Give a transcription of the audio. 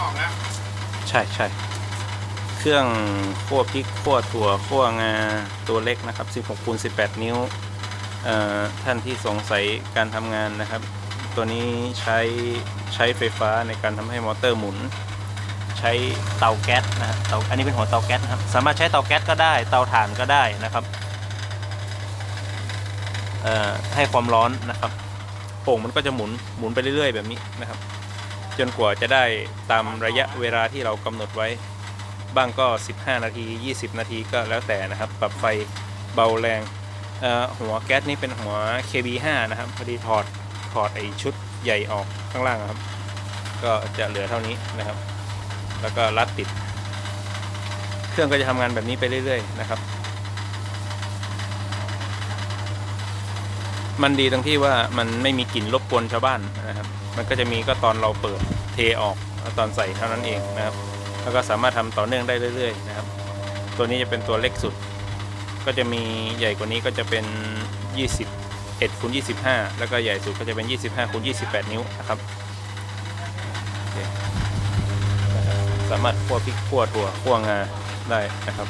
ออกแล้วใช่ใช่เครื่องคั่วพริกคั่วถั่วคั่วงาตัวเล็กนะครับ 16คูณ18 นิ้วท่านที่สงสัยการทำงานนะครับ ตัวนี้ใช้ใช้ไฟฟ้าในการทำให้มอเตอร์หมุน ใช้เตาแก๊สนะฮะเตาอันนี้เป็นหัวเตาแก๊สนะครับ สามารถใช้เตาแก๊สก็ได้ เตาถ่านก็ได้นะครับให้ความร้อนนะครับโป่งมันก็จะหมุนหมุนไปเรื่อยๆ แบบนี้นะครับ จนกว่าจะได้ตามระยะเวลาที่เรากำหนดไว้ บ้างก็ 15 นาที 20 นาทีก็แล้วแต่นะครับ ปรับไฟเบาแรงหัวแก๊สนี่เป็นหัว KB5 นะครับ พอดีถอดถอดไอชุดใหญ่ออกข้างล่างครับ ก็จะเหลือเท่านี้นะครับ แล้วก็รัดติด เครื่องก็จะทำงานแบบนี้ไปเรื่อย ๆ นะครับ มันดีตรงที่ว่ามันไม่มีกลิ่นรบกวนชาวบ้านนะครับ มันก็จะมีก็ตอนเราเปิดเทออกตอนใส่เท่านั้นเองนะครับ แล้วก็สามารถทำต่อเนื่องได้เรื่อยๆนะครับ ตัวนี้จะเป็นตัวเล็กสุด ก็จะมีใหญ่กว่านี้ก็จะเป็น20 1คูณ25 แล้วก็ใหญ่สุดก็จะเป็น 25คูณ28 นิ้วนะครับโอเคนะครับสามารถคั่วพริกคั่วถั่วคั่วงาได้นะครับ